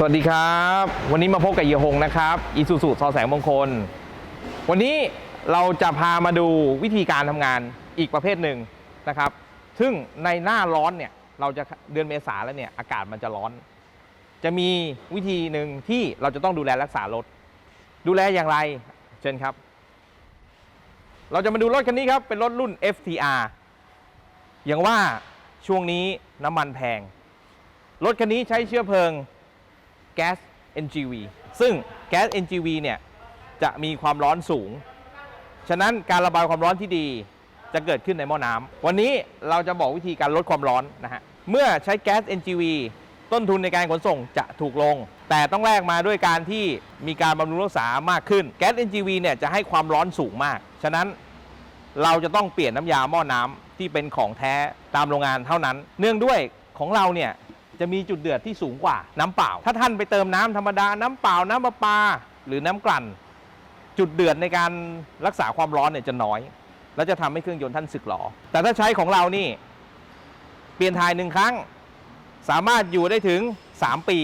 สวัสดีครับ วันนี้มาพบกับเฮียหงนะครับอีซูซูซอแสงมงคล วันนี้เราจะพามาดูวิธีการทำงานอีกประเภทหนึ่งนะครับ ซึ่งในหน้าร้อนเนี่ยเราจะเดือนเมษาแล้วเนี่ยอากาศมันจะร้อน จะมีวิธีหนึ่งที่เราจะต้องดูแลรักษารถ ดูแลอย่างไรเชิญครับ เราจะมาดูรถคันนี้ครับ เป็นรถรุ่น FTR อย่างว่าช่วงนี้น้ำมันแพงรถคันนี้ใช้เชื้อเพลิง แก๊ส NGV ซึ่งแก๊ส NGV เนี่ยจะมีความร้อนสูง ฉะนั้นการระบายความร้อนที่ดีจะเกิดขึ้นในหม้อน้ำวันนี้เราจะบอกวิธีการลดความร้อนนะฮะ เมื่อใช้แก๊ส NGV ต้นทุนในการขนส่งจะถูกลง แต่ต้องแลกมาด้วยการที่มีการบำรุงรักษามากขึ้น แก๊ส NGV เนี่ยจะให้ความร้อนสูงมาก ฉะนั้นเราจะต้องเปลี่ยนน้ำยาหม้อน้ำที่เป็นของแท้ตามโรงงานเท่านั้น เนื่องด้วยของเราเนี่ย จะมีจุดเดือดที่สูงกว่าน้ำเปล่า ถ้าท่านไปเติมน้ำธรรมดา น้ำเปล่า น้ำประปา หรือน้ำกลั่น จุดเดือดในการรักษาความร้อนเนี่ยจะน้อย แล้วจะทำให้เครื่องยนต์ท่านสึกหรอ แต่ถ้าใช้ของเรานี่ เปลี่ยนถ่ายหนึ่งครั้ง สามารถอยู่ได้ถึง 3 ปี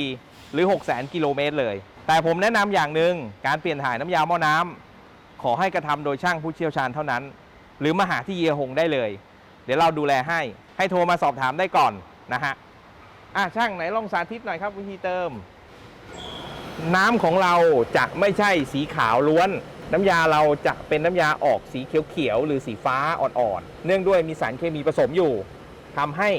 หรือ 6 0 0 0 0กิโลเมตรเลย แต่ผมแนะนำอย่างหนึ่งการเปลี่ยนถ่ายน้ำยาหม้อน้ำขอให้กระทำโดยช่างผู้เชี่ยวชาญเท่านั้น หรือมาหาที่เยียหงได้เลย เดี๋ยวเราดูแลให้ ให้โทรมาสอบถามได้ก่อนนะฮะ อะช่างไหนลองสาธิตหน่อยครับ วิธีเติม น้ำของเราจะไม่ใช่สีขาวล้วน น้ำยาเราจะเป็นน้ำยาออกสีเขียวๆหรือสีฟ้าอ่อนๆ เนื่องด้วยมีสารเคมีผสมอยู่ทำให้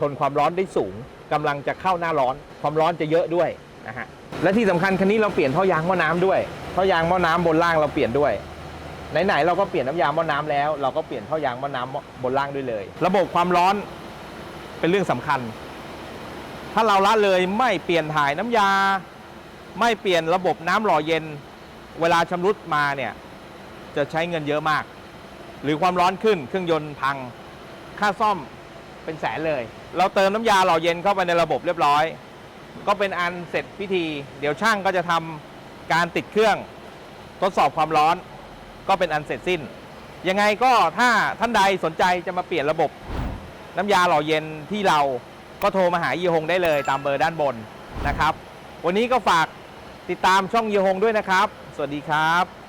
ทนความร้อนได้สูงกำลังจะเข้าหน้าร้อน ความร้อนจะเยอะด้วยนะฮะและที่สำคัญคันนี้เราเปลี่ยนท่อยางหม้อน้ำด้วยท่อยางหม้อน้ำบนล่างเราเปลี่ยนด้วยไหนๆเราก็เปลี่ยนน้ำยาหม้อน้ำแล้ว เราก็เปลี่ยนท่อยางหม้อน้ำบนล่างด้วยเลย ระบบความร้อนเป็นเรื่องสำคัญ ถ้าเราละเลยไม่เปลี่ยนถ่ายน้ำยา ไม่เปลี่ยนระบบน้ำหล่อเย็น เวลาชำรุดมาเนี่ยจะใช้เงินเยอะมาก หรือความร้อนขึ้นเครื่องยนต์พังค่าซ่อมเป็นแสนเลย เราเติมน้ำยาหล่อเย็นเข้าไปในระบบเรียบร้อย ก็เป็นอันเสร็จพิธี เดี๋ยวช่างก็จะทำการติดเครื่องทดสอบความร้อน ก็เป็นอันเสร็จสิ้น ยังไงก็ถ้าท่านใดสนใจจะมาเปลี่ยนระบบ น้ำยาหล่อเย็นที่เรา ก็โทรมาหาเยฮงได้เลยตามเบอร์ด้านบนนะครับ วันนี้ก็ฝากติดตามช่องเยฮงด้วยนะครับ สวัสดีครับ